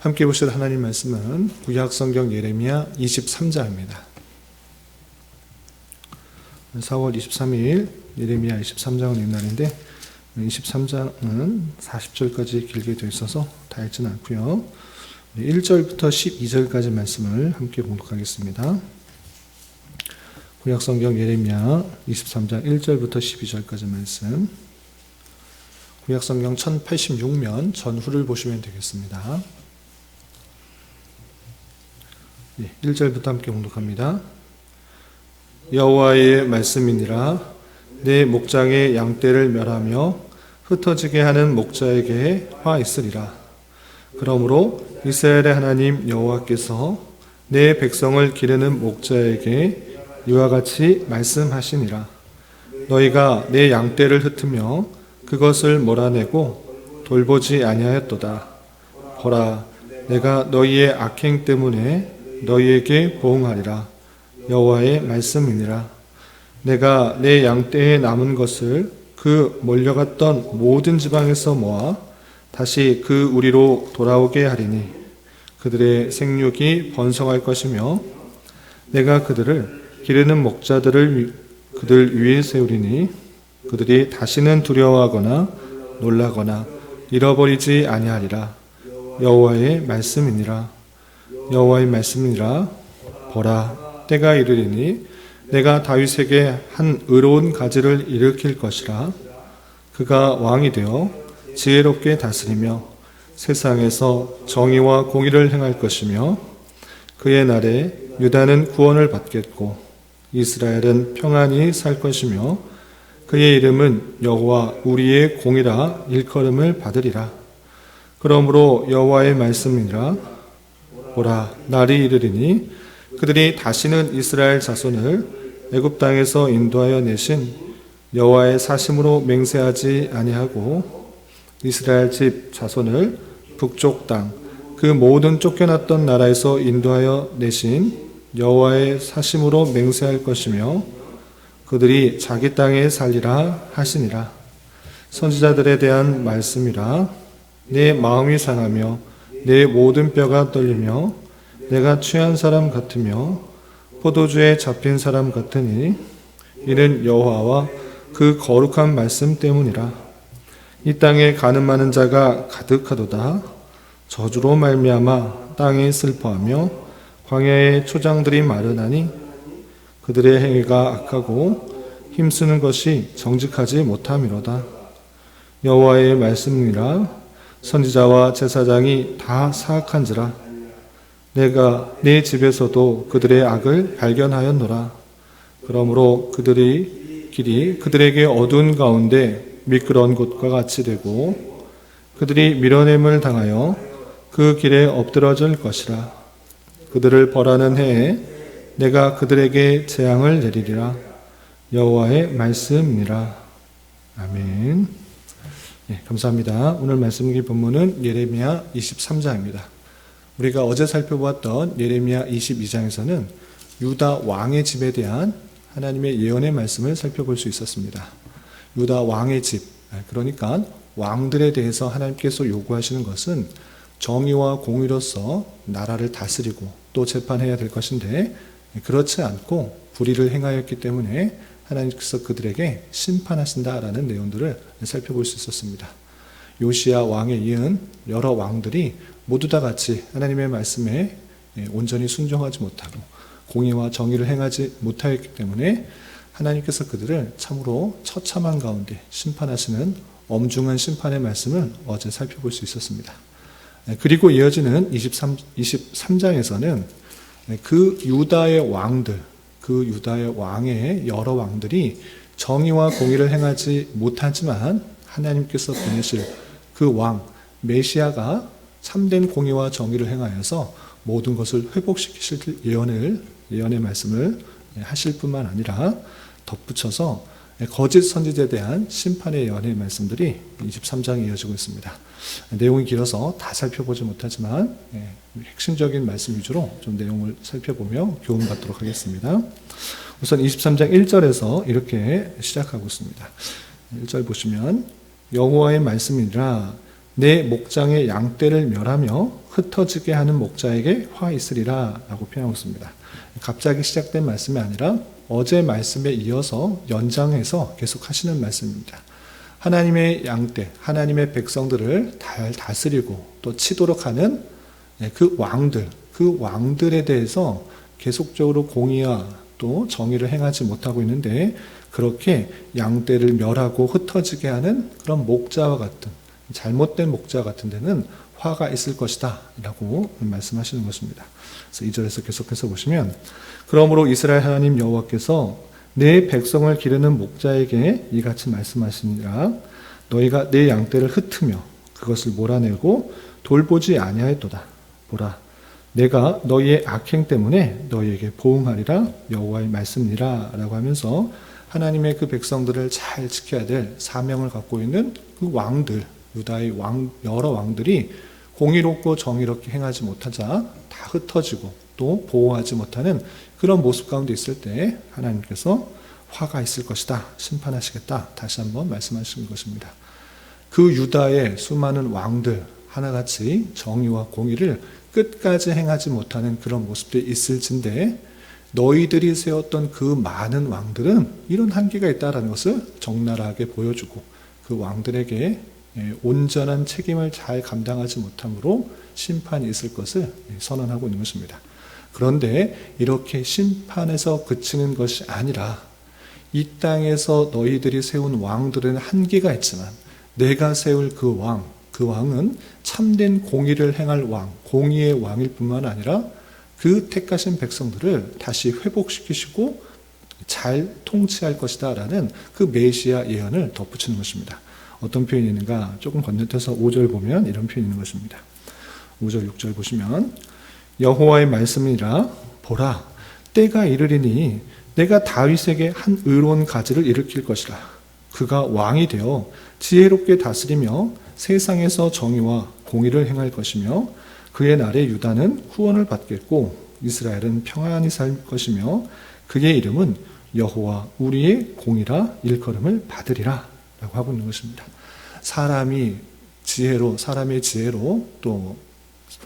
함께 보실 하나님 말씀은 구약 성경 예레미야 23장입니다. 4월 23일 예레미야 23장을 읽는 날인데 23장은 40절까지 길게 되어 있어서 다 읽지는 않고요. 1절부터 12절까지 말씀을 함께 공독하겠습니다. 구약 성경 예레미야 23장 1절부터 12절까지 말씀. 구약 성경 1086면 전후를 보시면 되겠습니다. 1절부터 함께 공독합니다. 여호와의 말씀이니라 내 목장의 양떼를 멸하며 흩어지게 하는 목자에게 화 있으리라. 그러므로 이스라엘의 하나님 여호와께서 내 백성을 기르는 목자에게 이와 같이 말씀하시니라. 너희가 내 양떼를 흩으며 그것을 몰아내고 돌보지 아니하였도다. 보라, 내가 너희의 악행 때문에 너희에게 보응하리라. 여호와의 말씀이니라. 내가 내 양떼에 남은 것을 그 몰려갔던 모든 지방에서 모아 다시 그 우리로 돌아오게 하리니 그들의 생육이 번성할 것이며 내가 그들을 기르는 목자들을 그들 위에 세우리니 그들이 다시는 두려워하거나 놀라거나 잃어버리지 아니하리라 여호와의 말씀이니라 여호와의 말씀이니라. 보라 때가 이르리니 내가 다윗에게 한 의로운 가지를 일으킬 것이라. 그가 왕이 되어 지혜롭게 다스리며 세상에서 정의와 공의를 행할 것이며 그의 날에 유다는 구원을 받겠고 이스라엘은 평안히 살 것이며 그의 이름은 여호와 우리의 공이라 일컬음을 받으리라. 그러므로 여호와의 말씀이라 보라 날이 이르리니 그들이 다시는 이스라엘 자손을 애굽 땅에서 인도하여 내신 여호와의 사심으로 맹세하지 아니하고 이스라엘 집 자손을 북쪽 땅 그 모든 쫓겨났던 나라에서 인도하여 내신 여호와의 사심으로 맹세할 것이며 그들이 자기 땅에 살리라 하시니라. 선지자들에 대한 말씀이라. 내 마음이 상하며 내 모든 뼈가 떨리며 내가 취한 사람 같으며 포도주에 잡힌 사람 같으니 이는 여호와와 그 거룩한 말씀 때문이라. 이 땅에 가는 많은 자가 가득하도다. 저주로 말미암아 땅이 슬퍼하며 광야의 초장들이 마르나니 그들의 행위가 악하고 힘쓰는 것이 정직하지 못함이로다. 여호와의 말씀이라 선지자와 제사장이 다 사악한지라. 내가 내 집에서도 그들의 악을 발견하였노라. 그러므로 그들의 길이 그들에게 어두운 가운데 미끄러운 곳과 같이 되고 그들이 밀어냄을 당하여 그 길에 엎드러질 것이라. 그들을 벌하는 해에 내가 그들에게 재앙을 내리리라. 여호와의 말씀이니라. 아멘. 예, 감사합니다. 오늘 말씀 기 본문은 예레미야 23장입니다. 우리가 어제 살펴보았던 예레미야 22장에서는 유다 왕의 집에 대한 하나님의 예언의 말씀을 살펴볼 수 있었습니다. 유다 왕의 집, 그러니까 왕들에 대해서 하나님께서 요구하시는 것은 정의와 공의로서 나라를 다스리고 또 재판해야 될 것인데 그렇지 않고 불의를 행하였기 때문에 하나님께서 그들에게 심판하신다라는 내용들을 살펴볼 수 있었습니다. 요시야 왕에 이은 여러 왕들이 모두 다 같이 하나님의 말씀에 온전히 순종하지 못하고 공의와 정의를 행하지 못하였기 때문에 하나님께서 그들을 참으로 처참한 가운데 심판하시는 엄중한 심판의 말씀을 어제 살펴볼 수 있었습니다. 그리고 이어지는 23, 23장에서는 그 유다의 왕들, 그 유다의 왕의 여러 왕들이 정의와 공의를 행하지 못하지만 하나님께서 보내실 그 왕, 메시아가 참된 공의와 정의를 행하여서 모든 것을 회복시키실 예언을, 예언의 말씀을 하실 뿐만 아니라 덧붙여서 거짓 선지자에 대한 심판의 예언의 말씀들이 23장에 이어지고 있습니다. 내용이 길어서 다 살펴보지 못하지만 예, 핵심적인 말씀 위주로 좀 내용을 살펴보며 교훈받도록 하겠습니다. 우선 23장 1절에서 이렇게 시작하고 있습니다. 1절 보시면 여호와의 말씀이라 내 목장의 양떼를 멸하며 흩어지게 하는 목자에게 화 있으리라 라고 표현하고 있습니다. 갑자기 시작된 말씀이 아니라 어제 말씀에 이어서 연장해서 계속 하시는 말씀입니다. 하나님의 양떼, 하나님의 백성들을 잘 다스리고 또 치도록 하는 네, 그 왕들, 그 왕들에 대해서 계속적으로 공의와 또 정의를 행하지 못하고 있는데 그렇게 양떼를 멸하고 흩어지게 하는 그런 목자와 같은 잘못된 목자 같은 데는 화가 있을 것이다 라고 말씀하시는 것입니다. 그래서 2절에서 계속해서 보시면 그러므로 이스라엘 하나님 여호와께서 내 백성을 기르는 목자에게 이같이 말씀하시니라 너희가 내 양떼를 흩으며 그것을 몰아내고 돌보지 아니하였도다. 보라 내가 너희의 악행 때문에 너희에게 보응하리라 여호와의 말씀이라라고 하면서 하나님의 그 백성들을 잘 지켜야 될 사명을 갖고 있는 그 왕들 유다의 왕 여러 왕들이 공의롭고 정의롭게 행하지 못하자 다 흩어지고 또 보호하지 못하는 그런 모습 가운데 있을 때 하나님께서 화가 있을 것이다 심판하시겠다 다시 한번 말씀하시는 것입니다. 그 유다의 수많은 왕들 하나같이 정의와 공의를 끝까지 행하지 못하는 그런 모습들이 있을진데 너희들이 세웠던 그 많은 왕들은 이런 한계가 있다라는 것을 적나라하게 보여주고 그 왕들에게 예, 온전한 책임을 잘 감당하지 못함으로 심판이 있을 것을 선언하고 있는 것입니다. 그런데 이렇게 심판에서 그치는 것이 아니라 이 땅에서 너희들이 세운 왕들은 한계가 있지만 내가 세울 그 왕, 그 왕은 참된 공의를 행할 왕, 공의의 왕일 뿐만 아니라 그 택하신 백성들을 다시 회복시키시고 잘 통치할 것이다 라는 그 메시아 예언을 덧붙이는 것입니다. 어떤 표현이 있는가 조금 건너뛰어서 5절 보면 이런 표현이 있는 것입니다. 5절 6절 보시면 여호와의 말씀이라 보라 때가 이르리니 내가 다윗에게 한 의로운 가지를 일으킬 것이라 그가 왕이 되어 지혜롭게 다스리며 세상에서 정의와 공의를 행할 것이며 그의 날에 유다는 후원을 받겠고 이스라엘은 평안히 살 것이며 그의 이름은 여호와 우리의 공이라 일컬음을 받으리라 라고 하고 있는 것입니다. 사람이 지혜로 사람의 지혜로 또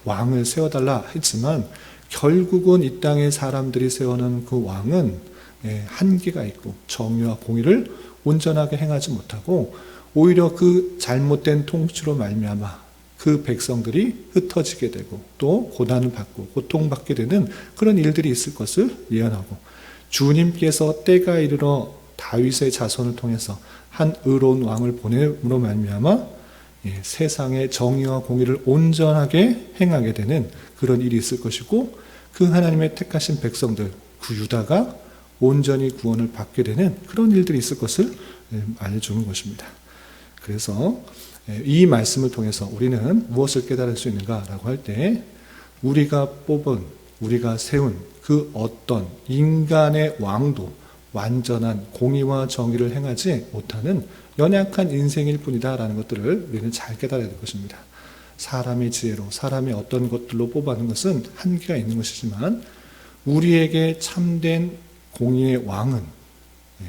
왕을 세워달라 했지만 결국은 이 땅의 사람들이 세워놓은 그 왕은 예, 한계가 있고 정의와 공의를 온전하게 행하지 못하고 오히려 그 잘못된 통치로 말미암아 그 백성들이 흩어지게 되고 또 고난을 받고 고통받게 되는 그런 일들이 있을 것을 예언하고 주님께서 때가 이르러 다윗의 자손을 통해서 한 의로운 왕을 보냄으로 말미암아 예, 세상의 정의와 공의를 온전하게 행하게 되는 그런 일이 있을 것이고 그 하나님의 택하신 백성들 그 유다가 온전히 구원을 받게 되는 그런 일들이 있을 것을 예, 알려주는 것입니다. 그래서 예, 이 말씀을 통해서 우리는 무엇을 깨달을 수 있는가라고 할 때 우리가 뽑은 우리가 세운 그 어떤 인간의 왕도 완전한 공의와 정의를 행하지 못하는 연약한 인생일 뿐이다라는 것들을 우리는 잘 깨달아야 될 것입니다. 사람의 지혜로 사람의 어떤 것들로 뽑아는 것은 한계가 있는 것이지만 우리에게 참된 공의의 왕은 예,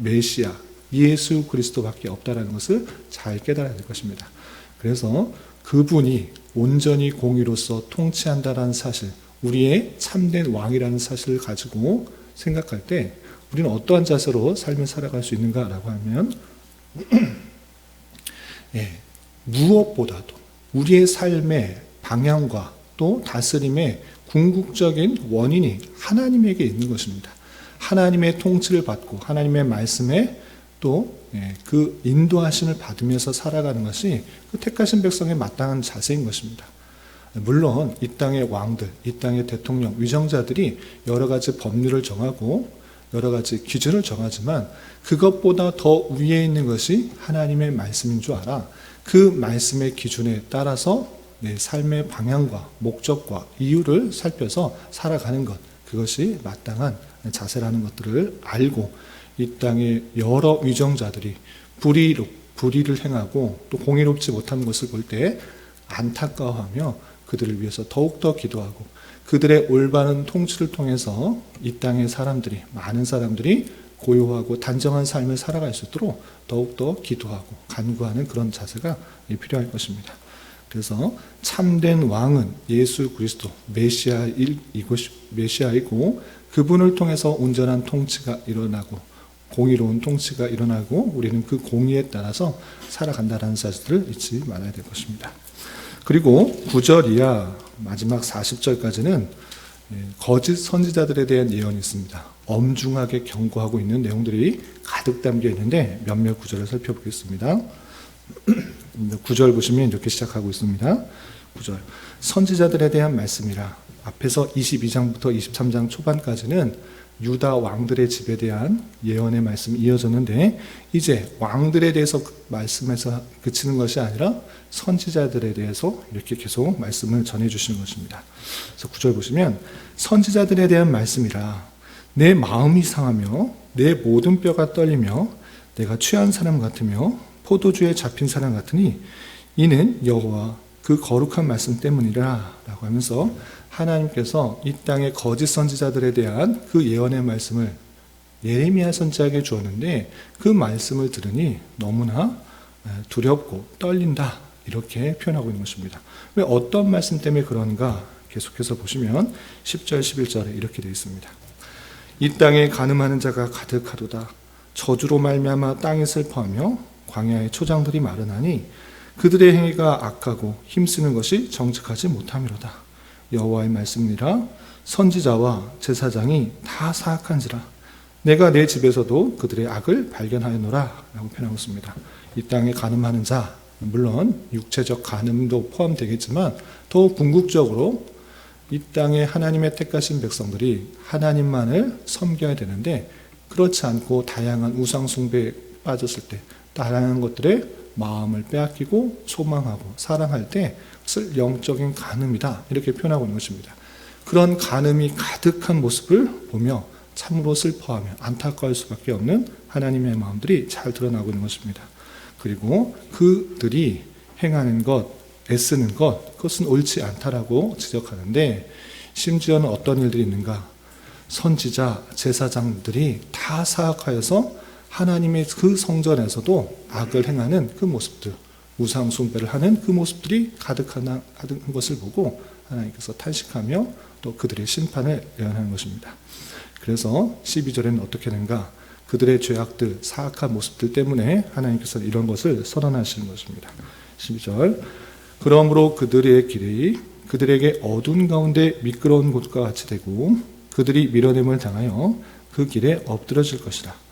메시아 예수 그리스도밖에 없다라는 것을 잘 깨달아야 될 것입니다. 그래서 그분이 온전히 공의로서 통치한다라는 사실, 우리의 참된 왕이라는 사실을 가지고 생각할 때 우리는 어떠한 자세로 삶을 살아갈 수 있는가라고 하면 예, 무엇보다도 우리의 삶의 방향과 또 다스림의 궁극적인 원인이 하나님에게 있는 것입니다. 하나님의 통치를 받고 하나님의 말씀에 또그 예, 인도하심을 받으면서 살아가는 것이 그 택하신 백성의 마땅한 자세인 것입니다. 물론 이 땅의 왕들, 이 땅의 대통령, 위정자들이 여러 가지 법률을 정하고 여러 가지 기준을 정하지만 그것보다 더 위에 있는 것이 하나님의 말씀인 줄 알아. 그 말씀의 기준에 따라서 내 삶의 방향과 목적과 이유를 살펴서 살아가는 것. 그것이 마땅한 자세라는 것들을 알고 이 땅의 여러 위정자들이 불의로, 불의를 행하고 또 공의롭지 못한 것을 볼 때 안타까워하며 그들을 위해서 더욱더 기도하고 그들의 올바른 통치를 통해서 이 땅의 사람들이, 많은 사람들이 고요하고 단정한 삶을 살아갈 수 있도록 더욱더 기도하고 간구하는 그런 자세가 필요할 것입니다. 그래서 참된 왕은 예수 그리스도 메시아이고 그분을 통해서 온전한 통치가 일어나고 공의로운 통치가 일어나고 우리는 그 공의에 따라서 살아간다는 사실을 잊지 말아야 될 것입니다. 그리고 9절이야 마지막 40절까지는 예, 거짓 선지자들에 대한 예언이 있습니다. 엄중하게 경고하고 있는 내용들이 가득 담겨 있는데 몇몇 구절을 살펴보겠습니다. 9절 보시면 이렇게 시작하고 있습니다. 9절. 선지자들에 대한 말씀이라. 앞에서 22장부터 23장 초반까지는 유다 왕들의 집에 대한 예언의 말씀이 이어졌는데 이제 왕들에 대해서 말씀해서 그치는 것이 아니라 선지자들에 대해서 이렇게 계속 말씀을 전해 주시는 것입니다. 그래서 구절 보시면 선지자들에 대한 말씀이라 내 마음이 상하며 내 모든 뼈가 떨리며 내가 취한 사람 같으며 포도주에 잡힌 사람 같으니 이는 여호와 그 거룩한 말씀 때문이라라고 하면서 하나님께서 이 땅의 거짓 선지자들에 대한 그 예언의 말씀을 예레미야 선지자에게 주었는데 그 말씀을 들으니 너무나 두렵고 떨린다 이렇게 표현하고 있는 것입니다. 왜 어떤 말씀 때문에 그런가 계속해서 보시면 10절 11절에 이렇게 되어 있습니다. 이 땅에 가늠하는 자가 가득하도다 저주로 말미암아 땅이 슬퍼하며 광야의 초장들이 마르나니 그들의 행위가 악하고 힘쓰는 것이 정직하지 못함이로다. 여호와의 말씀이라. 선지자와 제사장이 다 사악한지라. 내가 내 집에서도 그들의 악을 발견하였노라. 라고 표현하고 있습니다. 이 땅에 가늠하는 자 물론 육체적 가늠도 포함되겠지만 더 궁극적으로 이 땅에 하나님의 택하신 백성들이 하나님만을 섬겨야 되는데 그렇지 않고 다양한 우상 숭배에 빠졌을 때 다양한 것들에 마음을 빼앗기고 소망하고 사랑할 때 그것을 영적인 간음이다 이렇게 표현하고 있는 것입니다. 그런 간음이 가득한 모습을 보며 참으로 슬퍼하며 안타까울 수밖에 없는 하나님의 마음들이 잘 드러나고 있는 것입니다. 그리고 그들이 행하는 것, 애쓰는 것, 그것은 옳지 않다라고 지적하는데 심지어는 어떤 일들이 있는가? 선지자, 제사장들이 다 사악하여서 하나님의 그 성전에서도 악을 행하는 그 모습들, 우상 숭배를 하는 그 모습들이 가득한 것을 보고 하나님께서 탄식하며 또 그들의 심판을 예언하는 것입니다. 그래서 12절에는 어떻게 되는가? 그들의 죄악들, 사악한 모습들 때문에 하나님께서 이런 것을 선언하시는 것입니다. 12절. 그러므로 그들의 길이 그들에게 어두운 가운데 미끄러운 곳과 같이 되고 그들이 밀어냄을 당하여 그 길에 엎드러질 것이다.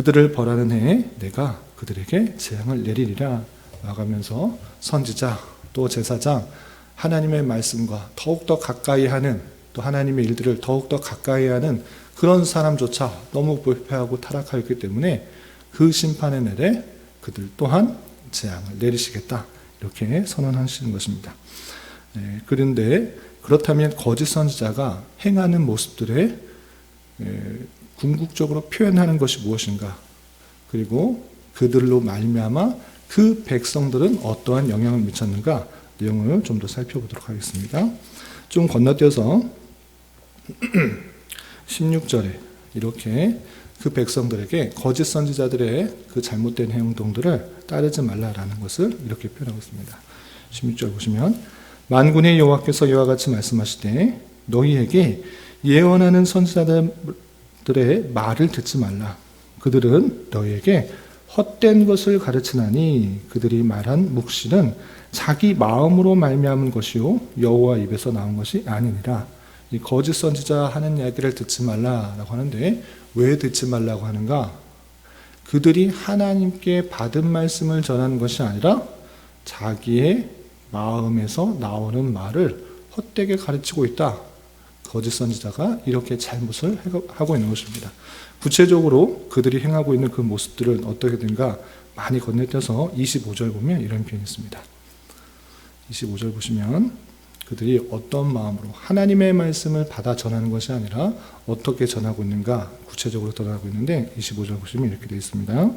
그들을 벌하는 해에 내가 그들에게 재앙을 내리리라. 나가면서 선지자 또 제사장 하나님의 말씀과 더욱더 가까이 하는 또 하나님의 일들을 더욱더 가까이 하는 그런 사람조차 너무 불패하고 타락하였기 때문에 그 심판의 날에 그들 또한 재앙을 내리시겠다 이렇게 선언하시는 것입니다. 네, 그런데 그렇다면 거짓 선지자가 행하는 모습들에 궁극적으로 표현하는 것이 무엇인가? 그리고 그들로 말미암아 그 백성들은 어떠한 영향을 미쳤는가 내용을 좀 더 살펴보도록 하겠습니다. 좀 건너뛰어서 16절에 이렇게 그 백성들에게 거짓 선지자들의 그 잘못된 행동들을 따르지 말라라는 것을 이렇게 표현하고 있습니다. 16절 보시면 만군의 여호와께서 이와 같이 말씀하시되 너희에게 예언하는 선지자들 의 말을 듣지 말라. 그들은 너희에게 헛된 것을 가르치나니 그들이 말한 묵시는 자기 마음으로 말미암은 것이요 여호와 입에서 나온 것이 아니니라. 이 거짓 선지자 하는 이야기를 듣지 말라라고 하는데 왜 듣지 말라고 하는가? 그들이 하나님께 받은 말씀을 전하는 것이 아니라 자기의 마음에서 나오는 말을 헛되게 가르치고 있다. 거짓 선지자가 이렇게 잘못을 하고 있는 것입니다. 구체적으로 그들이 행하고 있는 그 모습들은 어떻게 된가 많이 건네뛰어서 25절 보면 이런 표현이 있습니다. 25절 보시면 그들이 어떤 마음으로 하나님의 말씀을 받아 전하는 것이 아니라 어떻게 전하고 있는가 구체적으로 전하고 있는데 25절 보시면 이렇게 되어 있습니다.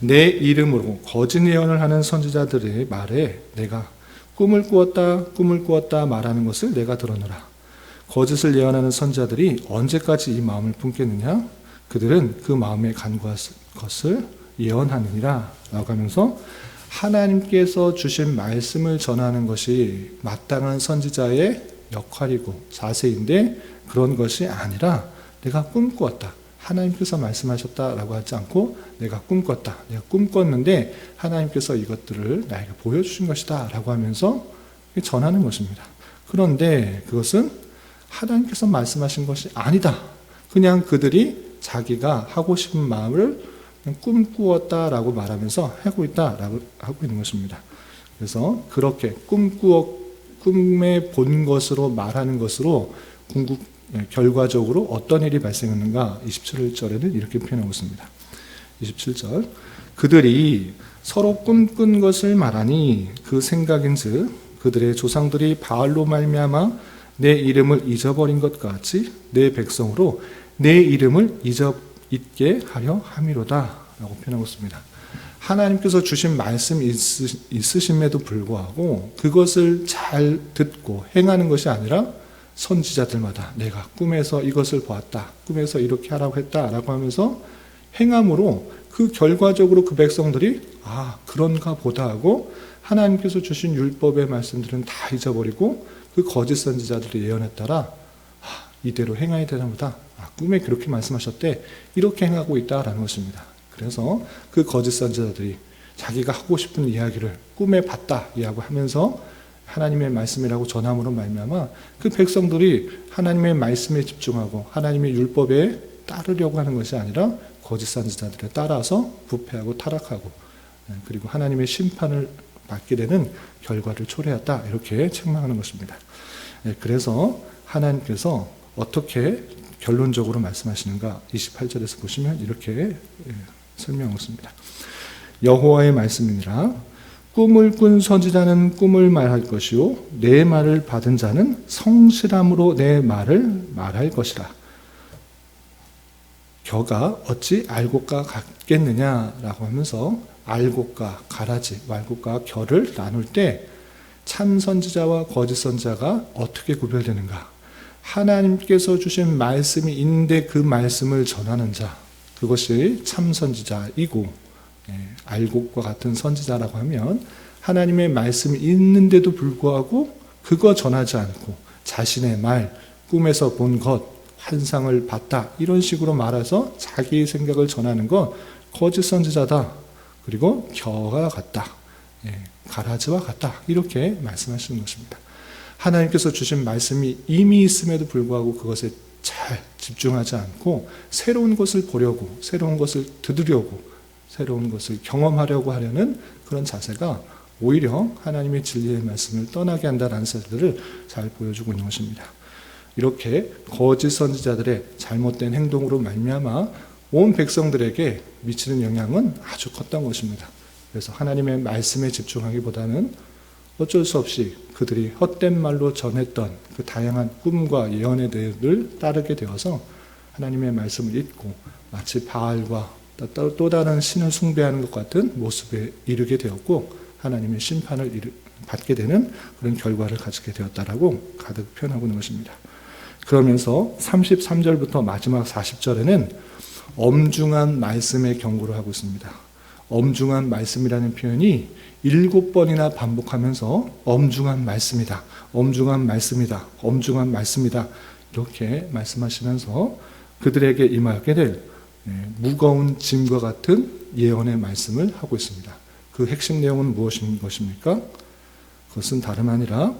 내 이름으로 거짓 예언을 하는 선지자들의 말에 내가 꿈을 꾸었다 꿈을 꾸었다 말하는 것을 내가 들었노라. 거짓을 예언하는 선지자들이 언제까지 이 마음을 품겠느냐? 그들은 그 마음에 간구할 것을 예언하느니라 라고 하면서 하나님께서 주신 말씀을 전하는 것이 마땅한 선지자의 역할이고 자세인데 그런 것이 아니라 내가 꿈꾸었다. 하나님께서 말씀하셨다라고 하지 않고 내가 꿈꿨다. 내가 꿈꿨는데 하나님께서 이것들을 나에게 보여주신 것이다 라고 하면서 전하는 것입니다. 그런데 그것은 하나님께서 말씀하신 것이 아니다. 그냥 그들이 자기가 하고 싶은 마음을 꿈꾸었다라고 말하면서 하고 있다라고 하고 있는 것입니다. 그래서 그렇게 꿈꾸어 꿈에 본 것으로 말하는 것으로 궁극 결과적으로 어떤 일이 발생했는가 27절에는 이렇게 표현하고 있습니다. 27절 그들이 서로 꿈꾼 것을 말하니 그 생각인즉 그들의 조상들이 바알로 말미암아 내 이름을 잊어버린 것 같이 내 백성으로 내 이름을 잊어 잊게 하려 함이로다라고 표현하고 있습니다. 하나님께서 주신 말씀 있으심에도 불구하고 그것을 잘 듣고 행하는 것이 아니라 선지자들마다 내가 꿈에서 이것을 보았다. 꿈에서 이렇게 하라고 했다라고 하면서 행함으로 그 결과적으로 그 백성들이 아, 그런가 보다 하고 하나님께서 주신 율법의 말씀들은 다 잊어버리고 그 거짓 선지자들의 예언에 따라 아, 이대로 행해야 되나 보다. 아, 꿈에 그렇게 말씀하셨대. 이렇게 행하고 있다라는 것입니다. 그래서 그 거짓 선지자들이 자기가 하고 싶은 이야기를 꿈에 봤다 이야기 하면서 하나님의 말씀이라고 전함으로 말미암아 그 백성들이 하나님의 말씀에 집중하고 하나님의 율법에 따르려고 하는 것이 아니라 거짓 선지자들에 따라서 부패하고 타락하고 예, 그리고 하나님의 심판을 받게 되는 결과를 초래했다 이렇게 책망하는 것입니다. 예, 그래서 하나님께서 어떻게 결론적으로 말씀하시는가 28절에서 보시면 이렇게 예, 설명했습니다. 여호와의 말씀이니라 꿈을 꾼 선지자는 꿈을 말할 것이요 내 말을 받은 자는 성실함으로 내 말을 말할 것이라. 겨가 어찌 알곡과 같겠느냐라고 하면서 알곡과 가라지, 말곡과 결을 나눌 때 참 선지자와 거짓 선지자가 어떻게 구별되는가? 하나님께서 주신 말씀이 있는데 그 말씀을 전하는 자, 그것이 참 선지자이고 예, 알곡과 같은 선지자라고 하면 하나님의 말씀이 있는데도 불구하고 그거 전하지 않고 자신의 말, 꿈에서 본 것, 환상을 봤다 이런 식으로 말해서 자기 생각을 전하는 것 거짓 선지자다. 그리고 겨가 같다. 예, 가라지와 같다. 이렇게 말씀하시는 것입니다. 하나님께서 주신 말씀이 이미 있음에도 불구하고 그것에 잘 집중하지 않고 새로운 것을 보려고, 새로운 것을 들으려고, 새로운 것을 경험하려고 하려는 그런 자세가 오히려 하나님의 진리의 말씀을 떠나게 한다는 사실들을 잘 보여주고 있는 것입니다. 이렇게 거짓 선지자들의 잘못된 행동으로 말미암아 온 백성들에게 미치는 영향은 아주 컸던 것입니다. 그래서 하나님의 말씀에 집중하기보다는 어쩔 수 없이 그들이 헛된 말로 전했던 그 다양한 꿈과 예언의 대를 따르게 되어서 하나님의 말씀을 잊고 마치 바알과 또 다른 신을 숭배하는 것 같은 모습에 이르게 되었고 하나님의 심판을 받게 되는 그런 결과를 가지게 되었다라고 가득 표현하고 있는 것입니다. 그러면서 33절부터 마지막 40절에는 엄중한 말씀의 경고를 하고 있습니다. 엄중한 말씀이라는 표현이 일곱 번이나 반복하면서 엄중한 말씀이다. 엄중한 말씀이다. 엄중한 말씀이다. 이렇게 말씀하시면서 그들에게 임하게 될 예, 무거운 짐과 같은 예언의 말씀을 하고 있습니다. 그 핵심 내용은 무엇인 것입니까? 그것은 다름 아니라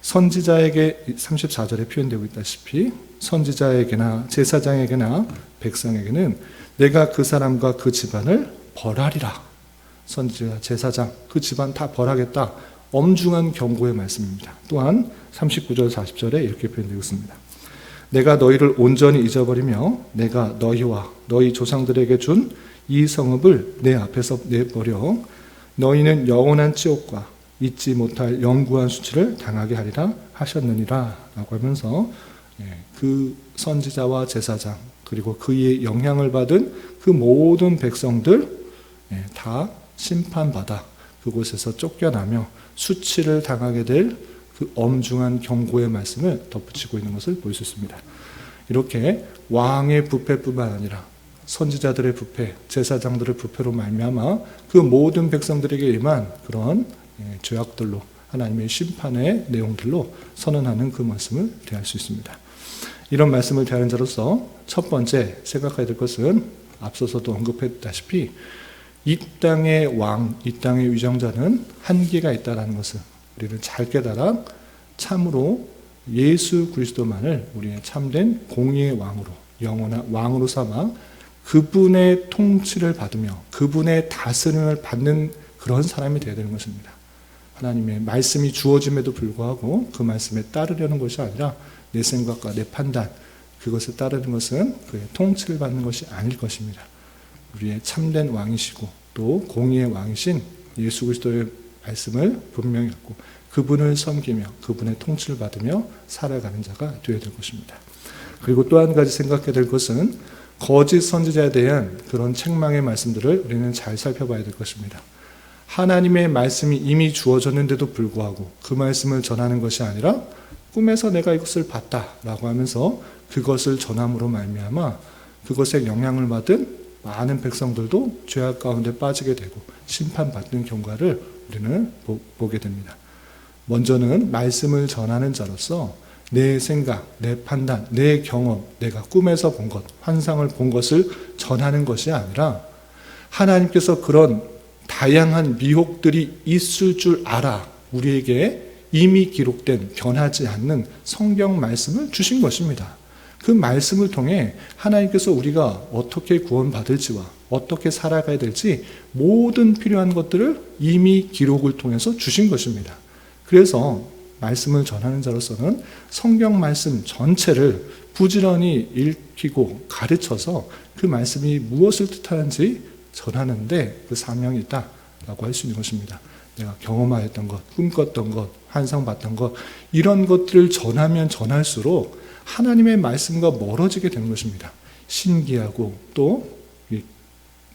선지자에게 34절에 표현되고 있다시피 선지자에게나 제사장에게나 백성에게는 내가 그 사람과 그 집안을 벌하리라. 선지자, 제사장, 그 집안 다 벌하겠다. 엄중한 경고의 말씀입니다. 또한 39절, 40절에 이렇게 표현되고 있습니다. 내가 너희를 온전히 잊어버리며 내가 너희와 너희 조상들에게 준 이 성읍을 내 앞에서 내버려 너희는 영원한 지옥과 잊지 못할 영구한 수치를 당하게 하리라 하셨느니라 라고 하면서 예, 그 선지자와 제사장 그리고 그의 영향을 받은 그 모든 백성들 예, 다 심판받아 그곳에서 쫓겨나며 수치를 당하게 될 그 엄중한 경고의 말씀을 덧붙이고 있는 것을 볼 수 있습니다. 이렇게 왕의 부패뿐만 아니라 선지자들의 부패, 제사장들의 부패로 말미암아 그 모든 백성들에게 임한 그런 예, 죄악들로 하나님의 심판의 내용들로 선언하는 그 말씀을 대할 수 있습니다. 이런 말씀을 대하는 자로서 첫 번째 생각해야 될 것은 앞서서도 언급했다시피 이 땅의 왕, 이 땅의 위정자는 한계가 있다는 것을 우리는 잘 깨달아 참으로 예수 그리스도만을 우리의 참된 공의의 왕으로 영원한 왕으로 삼아 그분의 통치를 받으며 그분의 다스림을 받는 그런 사람이 되어야 되는 것입니다. 하나님의 말씀이 주어짐에도 불구하고 그 말씀에 따르려는 것이 아니라 내 생각과 내 판단 그것에 따르는 것은 그의 통치를 받는 것이 아닐 것입니다. 우리의 참된 왕이시고 또 공의의 왕이신 예수 그리스도의 말씀을 분명히 갖고 그분을 섬기며 그분의 통치를 받으며 살아가는 자가 되어야 될 것입니다. 그리고 또 한 가지 생각해야 될 것은 거짓 선지자에 대한 그런 책망의 말씀들을 우리는 잘 살펴봐야 될 것입니다. 하나님의 말씀이 이미 주어졌는데도 불구하고 그 말씀을 전하는 것이 아니라 꿈에서 내가 이것을 봤다라고 하면서 그것을 전함으로 말미암아 그것에 영향을 받은 많은 백성들도 죄악 가운데 빠지게 되고 심판받는 경과를 우리는 보, 게 됩니다. 먼저는 말씀을 전하는 자로서 내 생각, 내 판단, 내 경험, 내가 꿈에서 본 것, 환상을 본 것을 전하는 것이 아니라 하나님께서 그런 다양한 미혹들이 있을 줄 알아 우리에게 이미 기록된 변하지 않는 성경 말씀을 주신 것입니다. 그 말씀을 통해 하나님께서 우리가 어떻게 구원받을지와 어떻게 살아가야 될지 모든 필요한 것들을 이미 기록을 통해서 주신 것입니다. 그래서 말씀을 전하는 자로서는 성경 말씀 전체를 부지런히 읽히고 가르쳐서 그 말씀이 무엇을 뜻하는지 전하는데 그 사명이 있다라고 할 수 있는 것입니다. 내가 경험하였던 것, 꿈꿨던 것, 환상봤던 것, 이런 것들을 전하면 전할수록 하나님의 말씀과 멀어지게 되는 것입니다. 신기하고 또,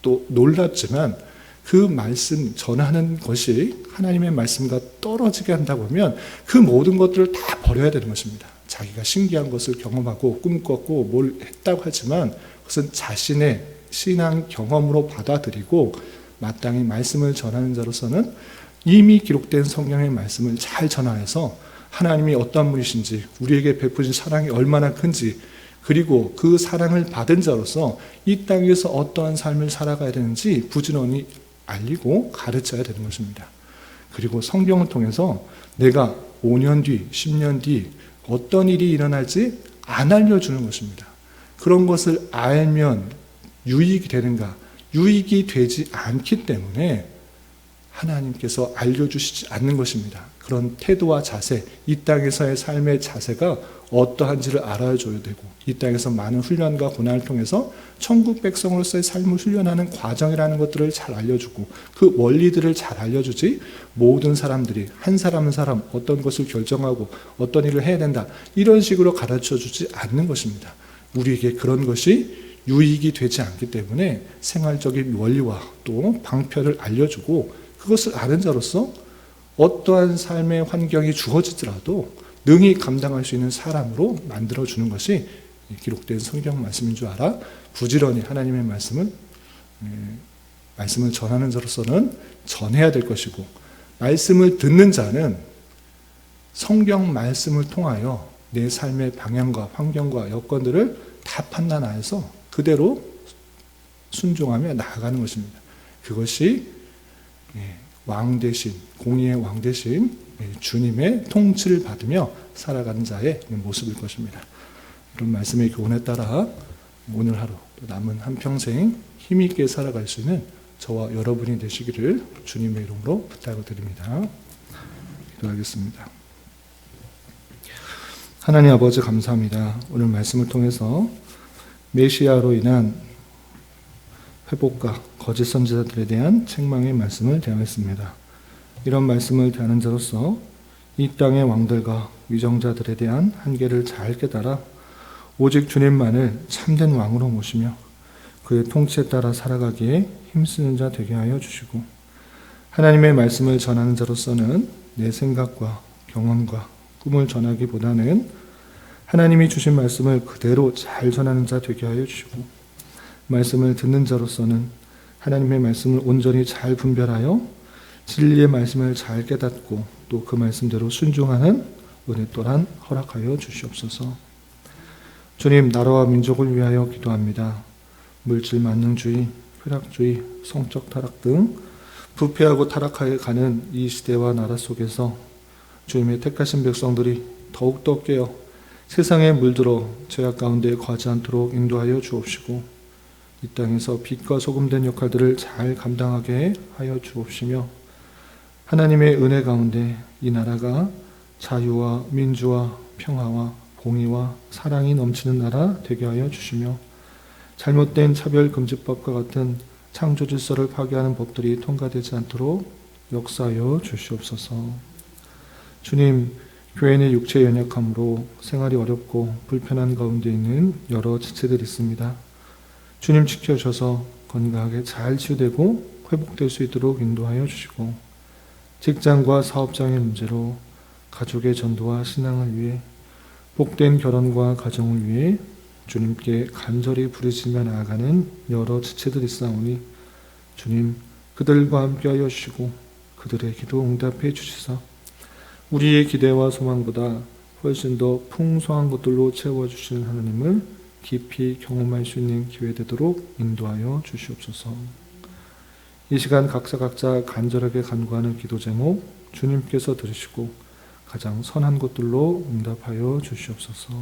또 놀랍지만 그 말씀 전하는 것이 하나님의 말씀과 떨어지게 한다고 하면 그 모든 것들을 다 버려야 되는 것입니다. 자기가 신기한 것을 경험하고 꿈꿨고 뭘 했다고 하지만 그것은 자신의 신앙 경험으로 받아들이고 마땅히 말씀을 전하는 자로서는 이미 기록된 성경의 말씀을 잘 전하여서 하나님이 어떤 분이신지 우리에게 베푸신 사랑이 얼마나 큰지 그리고 그 사랑을 받은 자로서 이 땅에서 어떠한 삶을 살아가야 되는지 부지런히 알리고 가르쳐야 되는 것입니다. 그리고 성경을 통해서 내가 5년 뒤, 10년 뒤 어떤 일이 일어날지 안 알려주는 것입니다. 그런 것을 알면 유익이 되는가? 유익이 되지 않기 때문에 하나님께서 알려주시지 않는 것입니다. 그런 태도와 자세, 이 땅에서의 삶의 자세가 어떠한지를 알아줘야 되고, 이 땅에서 많은 훈련과 고난을 통해서 천국 백성으로서의 삶을 훈련하는 과정이라는 것들을 잘 알려주고, 그 원리들을 잘 알려주지, 모든 사람들이 한 사람 한 사람 어떤 것을 결정하고 어떤 일을 해야 된다, 이런 식으로 가르쳐 주지 않는 것입니다. 우리에게 그런 것이 유익이 되지 않기 때문에 생활적인 원리와 또 방편을 알려주고, 그것을 아는 자로서 어떠한 삶의 환경이 주어지더라도 능히 감당할 수 있는 사람으로 만들어 주는 것이 기록된 성경 말씀인 줄 알아 부지런히 하나님의 말씀을 말씀을 전하는 자로서는 전해야 될 것이고 말씀을 듣는 자는 성경 말씀을 통하여 내 삶의 방향과 환경과 여건들을 다 판단하여서 그대로 순종하며 나아가는 것입니다. 그것이 왕 대신 공의의 왕 대신 주님의 통치를 받으며 살아가는 자의 모습일 것입니다. 이런 말씀의 교훈에 따라 오늘 하루 남은 한 평생 힘 있게 살아갈 수 있는 저와 여러분이 되시기를 주님의 이름으로 부탁을 드립니다. 기도하겠습니다. 하나님 아버지 감사합니다. 오늘 말씀을 통해서 메시아로 인한 회복과 거짓 선지자들에 대한 책망의 말씀을 대하였습니다. 이런 말씀을 대하는 자로서 이 땅의 왕들과 위정자들에 대한 한계를 잘 깨달아 오직 주님만을 참된 왕으로 모시며 그의 통치에 따라 살아가기에 힘쓰는 자 되게 하여 주시고 하나님의 말씀을 전하는 자로서는 내 생각과 경험과 꿈을 전하기보다는 하나님이 주신 말씀을 그대로 잘 전하는 자 되게 하여 주시고 말씀을 듣는 자로서는 하나님의 말씀을 온전히 잘 분별하여 진리의 말씀을 잘 깨닫고 또 그 말씀대로 순종하는 은혜 또한 허락하여 주시옵소서. 주님, 나라와 민족을 위하여 기도합니다. 물질 만능주의, 쾌락주의, 성적 타락 등 부패하고 타락하여 가는 이 시대와 나라 속에서 주님의 택하신 백성들이 더욱더 깨어 세상에 물들어 죄악 가운데 거하지 않도록 인도하여 주옵시고 이 땅에서 빛과 소금된 역할들을 잘 감당하게 하여 주옵시며 하나님의 은혜 가운데 이 나라가 자유와 민주와 평화와 공의와 사랑이 넘치는 나라 되게 하여 주시며 잘못된 차별금지법과 같은 창조 질서를 파괴하는 법들이 통과되지 않도록 역사하여 주시옵소서. 주님, 교회의 육체 연약함으로 생활이 어렵고 불편한 가운데 있는 여러 지체들이 있습니다. 주님 지켜주셔서 건강하게 잘 치유되고 회복될 수 있도록 인도하여 주시고 직장과 사업장의 문제로 가족의 전도와 신앙을 위해 복된 결혼과 가정을 위해 주님께 간절히 부르짖며 나아가는 여러 지체들이 있사오니 주님 그들과 함께하여 주시고 그들의 기도 응답해 주시사 우리의 기대와 소망보다 훨씬 더 풍성한 것들로 채워주시는 하나님을 깊이 경험할 수 있는 기회 되도록 인도하여 주시옵소서. 이 시간 각자 각자 간절하게 간구하는 기도 제목 주님께서 들으시고 가장 선한 것들로 응답하여 주시옵소서.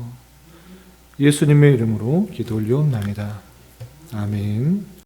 예수님의 이름으로 기도 올리옵나이다. 아멘.